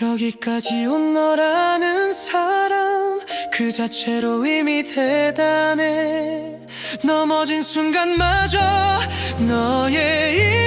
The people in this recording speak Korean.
여기까지 온 너라는 사람 그 자체로 이미 대단해. 넘어진 순간마저 너의